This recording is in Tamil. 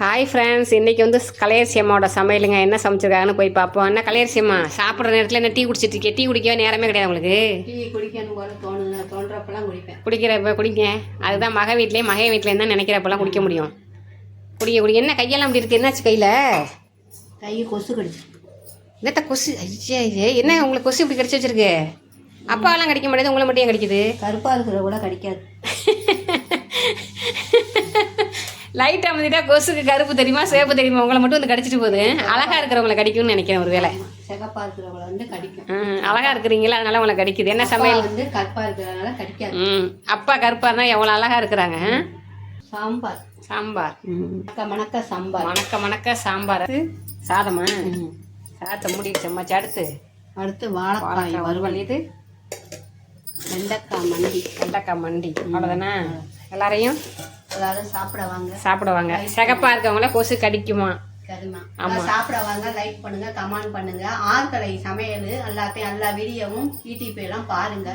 ஹாய் ஃப்ரெண்ட்ஸ் இன்றைக்கி வந்து கலையரசி அம்மாவோட சமையலுங்க. என்ன சமைச்சிருக்காங்கன்னு போய் பார்ப்போம். என்ன கலையரசி அம்மா சாப்பிட்ற நேரத்தில் என்ன டீ குடிச்சிட்டு இருக்கே டீ குடிக்கவே நேரமே கிடையாது உங்களுக்கு? டீ குடிக்கணும் போல தோணுங்க தோன்றப்பெல்லாம் குடிப்பேன். குடிக்கிறப்ப குடிங்க. அதுதான் மக வீட்லேயும் மகன் வீட்லேயும் தான் நினைக்கிறப்பெல்லாம் குடிக்க முடியும். குடிக்க குடிக்க என்ன கையெல்லாம் அப்படி இருக்குது என்னாச்சு கையில்? கை கொசு கடிச்சு. என்னத்த கொசு? ஐயே ஐயே என்ன உங்களுக்கு கொசு இப்படி கடிச்சு வச்சிருக்கு? அப்பாவெல்லாம் கடிக்க மாட்டேது உங்களை மட்டும் ஏன் கடிக்குது? கருப்பாக இருக்கிற கூட கடிக்காது. லைட்டாக வந்துட்டா கொசுக்கு கருப்பு தெரியுமா சிவப்பு தெரியுமா? உங்களை மட்டும் வந்து கடிச்சிட்டு போகுது. அழகாக இருக்கிறவங்களை கடிக்கும்னு நினைக்கிறேன் ஒரு வேளை. சிகப்பாக இருக்கிறவங்கள வந்து கடிக்கும். ம், அழகா இருக்கிறீங்களா? அதனால உங்களை கடிக்குது. என்ன சமையல்? வந்து கருப்பாக இருக்கிறதுனால கடிக்காது. ம். அப்பா கருப்பா இருந்தால் எவ்வளோ அழகா இருக்கிறாங்க? சாம்பார். சாம்பார். ம். மணக்க சாம்பார். மணக்க மணக்க சாம்பார். சாதமா? சாதத்தை மூடிடுச்சம்மா அடுத்து? அடுத்து வாழைக்காய் வறுவல். இது. வெண்டைக்காய் மண்டி. வெண்டைக்காய் மண்டி. அவ்வளோதானே எல்லாரையும் அதாவது சாப்பிட வாங்க. சாப்பிடுவாங்க சிகப்பா இருக்கவங்கள கொசு கடிக்குமா? கருமா. சாப்பிட வாங்க. லைக் பண்ணுங்க கமெண்ட் பண்ணுங்க. ஆழ்கலை சமையல் எல்லாத்தையும் எல்லா வீடியோவும் யூடியூப் எல்லாம் பாருங்க.